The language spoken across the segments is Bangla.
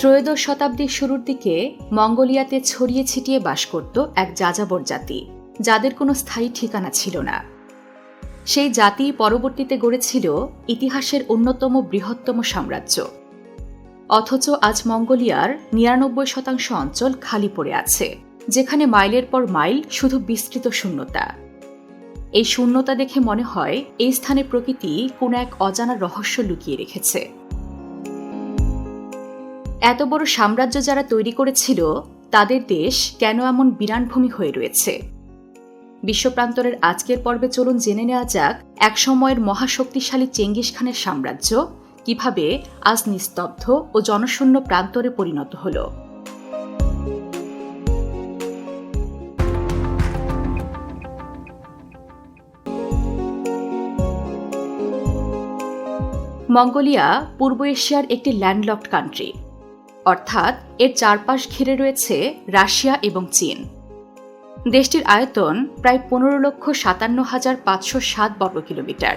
ত্রয়োদশ শতাব্দীর শুরুর দিকে মঙ্গোলিয়াতে ছড়িয়ে ছিটিয়ে বাস করত এক যাযাবর জাতি, যাদের কোনো স্থায়ী ঠিকানা ছিল না। সেই জাতি পরবর্তীতে গড়েছিল ইতিহাসের অন্যতম বৃহত্তম সাম্রাজ্য। অথচ আজ মঙ্গোলিয়ার নিরানব্বই শতাংশ অঞ্চল খালি পড়ে আছে, যেখানে মাইলের পর মাইল শুধু বিস্তৃত শূন্যতা। এই শূন্যতা দেখে মনে হয় এই স্থানে প্রকৃতি কোনো এক অজানা রহস্য লুকিয়ে রেখেছে। এত বড় সাম্রাজ্য যারা তৈরি করেছিল, তাদের দেশ কেন এমন বিরানভূমি হয়ে রয়েছে? বিশ্বপ্রান্তরের আজকের পর্বে চলুন জেনে নেওয়া যাক একসময়ের মহাশক্তিশালী চেঙ্গিস খানের সাম্রাজ্য কীভাবে আজ নিস্তব্ধ ও জনশূন্য প্রান্তরে পরিণত হল। মঙ্গোলিয়া পূর্ব এশিয়ার একটি ল্যান্ডলকড কান্ট্রি। অর্থাৎ এর চারপাশ ঘিরে রয়েছে রাশিয়া এবং চীন। দেশটির আয়তন প্রায় পনেরো লক্ষ সাতান্ন হাজার পাঁচশো সাত বর্গ কিলোমিটার।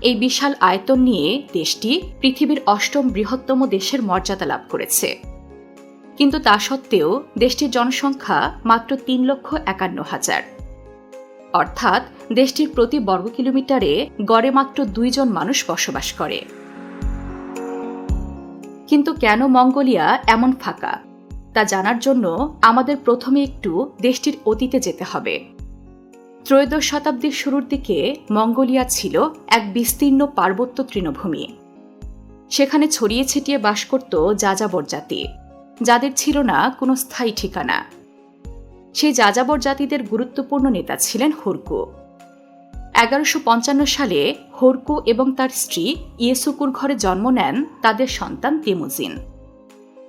এই বিশাল আয়তন নিয়ে দেশটি পৃথিবীর অষ্টম বৃহত্তম দেশের মর্যাদা লাভ করেছে। কিন্তু তা সত্ত্বেও দেশটির জনসংখ্যা মাত্র তিন লক্ষ একান্ন হাজার। অর্থাৎ দেশটির প্রতি বর্গ কিলোমিটারে গড়ে মাত্র দুইজন মানুষ বসবাস করে। কিন্তু কেন মঙ্গোলিয়া এমন ফাঁকা? তা জানার জন্য আমাদের প্রথমে একটু দেশটির অতীতে যেতে হবে। ত্রয়োদশ শতাব্দীর শুরুর দিকে মঙ্গোলিয়া ছিল এক বিস্তীর্ণ পার্বত্য তৃণভূমি। সেখানে ছড়িয়ে ছিটিয়ে বাস করত যাযাবর জাতি, যাদের ছিল না কোনো স্থায়ী ঠিকানা। সেই যাযাবর জাতিদের গুরুত্বপূর্ণ নেতা ছিলেন হুরকু। এগারোশো সালে হরকু এবং তার স্ত্রী ইয়েসুকুর ঘরে জন্ম নেন তাদের সন্তান তেমুজিন।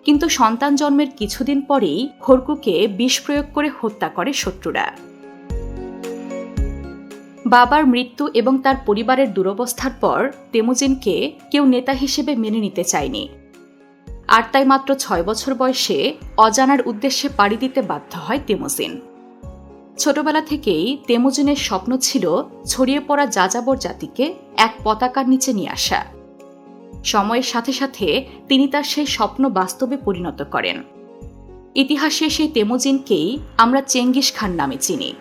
কিন্তু সন্তান জন্মের কিছুদিন পরেই হরকুকে বিষ প্রয়োগ করে হত্যা করে শত্রুরা। বাবার মৃত্যু এবং তার পরিবারের দুরবস্থার পর তেমুজিনকে কেউ নেতা হিসেবে মেনে নিতে চায়নি। আর তাই মাত্র ছয় বছর বয়সে অজানার উদ্দেশ্যে পাড়ি দিতে বাধ্য হয় তেমুজিন। ছোটবেলা থেকেই তেমুজিনের স্বপ্ন ছিল ছড়িয়ে পড়া যাযাবর জাতিকে এক পতাকার নিচে নিয়ে আসা। সময়ের সাথে সাথে তিনি তার সেই স্বপ্ন বাস্তবে পরিণত করেন। ইতিহাসে সেই তেমুজিনকেই আমরা চেঙ্গিস খান নামে চিনি।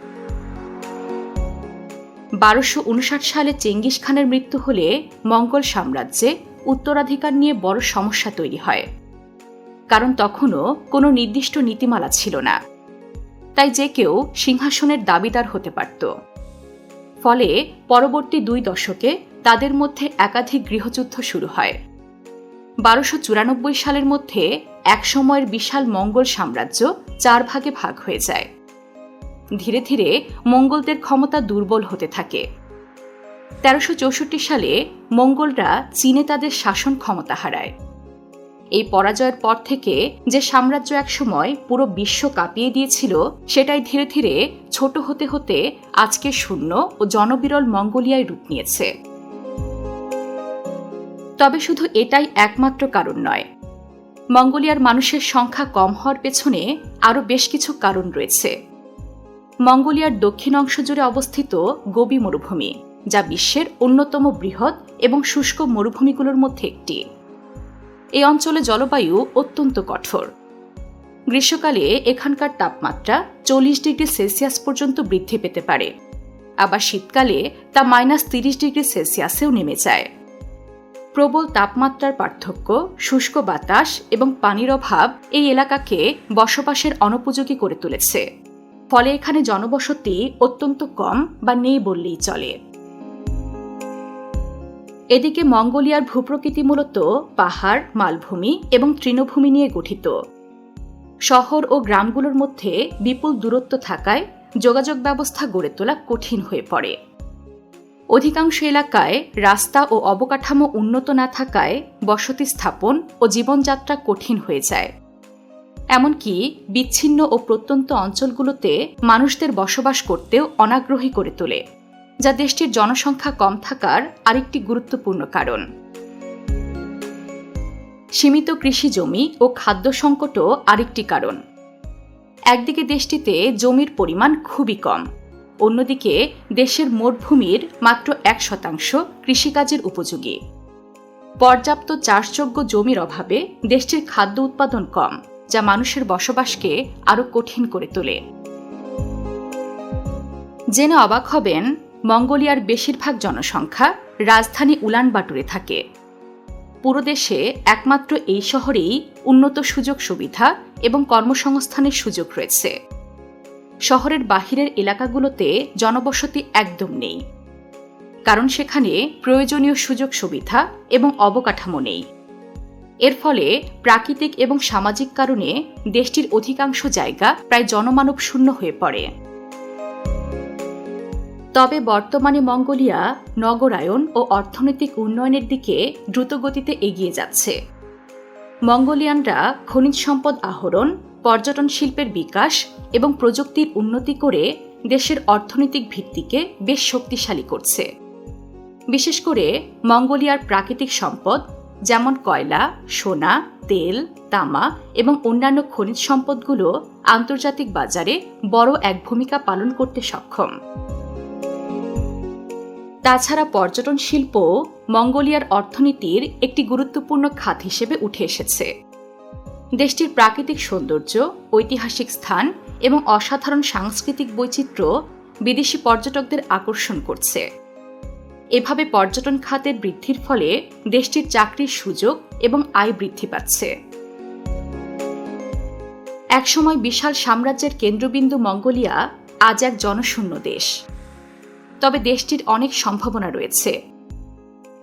বারোশো উনষাট সালে চেঙ্গিস খানের মৃত্যু হলে মঙ্গল সাম্রাজ্যে উত্তরাধিকার নিয়ে বড় সমস্যা তৈরি হয়। কারণ তখনও কোনো নির্দিষ্ট নীতিমালা ছিল না। তাই যে কেউ সিংহাসনের দাবিদার হতে পারত। ফলে পরবর্তী দুই দশকে তাদের মধ্যে একাধিক গৃহযুদ্ধ শুরু হয়। বারোশো চুরানব্বই সালের মধ্যে একসময়ের বিশাল মঙ্গল সাম্রাজ্য চার ভাগে ভাগ হয়ে যায়। ধীরে ধীরে মঙ্গলদের ক্ষমতা দুর্বল হতে থাকে। তেরোশো চৌষট্টি সালে মঙ্গলরা চীনে তাদের শাসন ক্ষমতা হারায়। এই পরাজয়ের পর থেকে যে সাম্রাজ্য একসময় পুরো বিশ্ব কাঁপিয়ে দিয়েছিল, সেটাই ধীরে ধীরে ছোট হতে হতে আজকে শূন্য ও জনবিরল মঙ্গোলিয়ায় রূপ নিয়েছে। তবে শুধু এটাই একমাত্র কারণ নয়, মঙ্গোলিয়ার মানুষের সংখ্যা কম হওয়ার পেছনে আরও বেশ কিছু কারণ রয়েছে। মঙ্গোলিয়ার দক্ষিণ অংশ জুড়ে অবস্থিত গোবি মরুভূমি, যা বিশ্বের অন্যতম বৃহৎ এবং শুষ্ক মরুভূমিগুলোর মধ্যে একটি। এই অঞ্চলে জলবায়ু অত্যন্ত কঠোর। গ্রীষ্মকালে এখানকার তাপমাত্রা চল্লিশ ডিগ্রি সেলসিয়াস পর্যন্ত বৃদ্ধি পেতে পারে। আবার শীতকালে তা মাইনাস তিরিশ ডিগ্রি সেলসিয়াসেও নেমে যায়। প্রবল তাপমাত্রার পার্থক্য শুষ্ক বাতাস এবং পানির অভাব এই এলাকাকে বসবাসের অনুপযোগী করে তুলেছে। ফলে এখানে জনবসতি অত্যন্ত কম বা নেই বললেই চলে। এদিকে মঙ্গোলিয়ার ভূপ্রকৃতি মূলত পাহাড়, মালভূমি এবং তৃণভূমি নিয়ে গঠিত। শহর ও গ্রামগুলোর মধ্যে বিপুল দূরত্ব থাকায় যোগাযোগ ব্যবস্থা গড়ে তোলা কঠিন হয়ে পড়ে। অধিকাংশ এলাকায় রাস্তা ও অবকাঠামো উন্নত না থাকায় বসতি স্থাপন ও জীবনযাত্রা কঠিন হয়ে যায়। এমনকি বিচ্ছিন্ন ও প্রত্যন্ত অঞ্চলগুলোতে মানুষদের বসবাস করতেও অনাগ্রহী করে তোলে। যা দেশটির জনসংখ্যা কম থাকার আরেকটি গুরুত্বপূর্ণ কারণ। সীমিত কৃষি জমি ও খাদ্য সংকটও আরেকটি কারণ। একদিকে দেশটিতে জমির পরিমাণ খুবই কম, অন্যদিকে দেশের মোট ভূমির মাত্র এক শতাংশ কৃষিকাজের উপযোগী। পর্যাপ্ত চাষযোগ্য জমির অভাবে দেশটির খাদ্য উৎপাদন কম, যা মানুষের বসবাসকে আরও কঠিন করে তোলে। জেনে অবাক হবেন মঙ্গোলিয়ার বেশিরভাগ জনসংখ্যা রাজধানী উলানবাটুরে থাকে। পুরো দেশে একমাত্র এই শহরেই উন্নত সুযোগ সুবিধা এবং কর্মসংস্থানের সুযোগ রয়েছে। শহরের বাহিরের এলাকাগুলোতে জনবসতি একদম নেই। কারণ সেখানে প্রয়োজনীয় সুযোগ সুবিধা এবং অবকাঠামো নেই। এর ফলে প্রাকৃতিক এবং সামাজিক কারণে দেশটির অধিকাংশ জায়গা প্রায় জনমানব শূন্য হয়ে পড়ে। তবে বর্তমানে মঙ্গোলিয়া নগরায়ন ও অর্থনৈতিক উন্নয়নের দিকে দ্রুতগতিতে এগিয়ে যাচ্ছে। মঙ্গোলিয়ানরা খনিজ সম্পদ আহরণ, পর্যটন শিল্পের বিকাশ এবং প্রযুক্তির উন্নতি করে দেশের অর্থনৈতিক ভিত্তিকে বেশ শক্তিশালী করছে। বিশেষ করে মঙ্গোলিয়ার প্রাকৃতিক সম্পদ যেমন কয়লা, সোনা, তেল, তামা এবং অন্যান্য খনিজ সম্পদগুলো আন্তর্জাতিক বাজারে বড় এক ভূমিকা পালন করতে সক্ষম। তাছাড়া পর্যটন শিল্প মঙ্গোলিয়ার অর্থনীতির একটি গুরুত্বপূর্ণ খাত হিসেবে উঠে এসেছে। দেশটির প্রাকৃতিক সৌন্দর্য, ঐতিহাসিক স্থান এবং অসাধারণ সাংস্কৃতিক বৈচিত্র্য বিদেশি পর্যটকদের আকর্ষণ করছে। এভাবে পর্যটন খাতের বৃদ্ধির ফলে দেশটির চাকরির সুযোগ এবং আয় বৃদ্ধি পাচ্ছে। একসময় বিশাল সাম্রাজ্যের কেন্দ্রবিন্দু মঙ্গোলিয়া আজ এক জনশূন্য দেশ। তবে দেশটির অনেক সম্ভাবনা রয়েছে।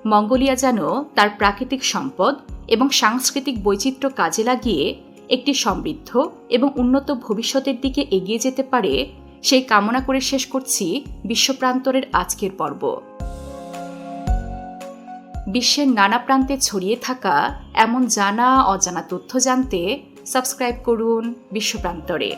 মঙ্গোলিয়া যেন তার প্রাকৃতিক সম্পদ এবং সাংস্কৃতিক বৈচিত্র্য কাজে লাগিয়ে একটি সমৃদ্ধ এবং উন্নত ভবিষ্যতের দিকে এগিয়ে যেতে পারে, সেই কামনা করে শেষ করছি বিশ্বপ্রান্তরের আজকের পর্ব। বিশ্বের নানা প্রান্তে ছড়িয়ে থাকা এমন জানা অজানা তথ্য জানতে সাবস্ক্রাইব করুন বিশ্বপ্রান্তরে।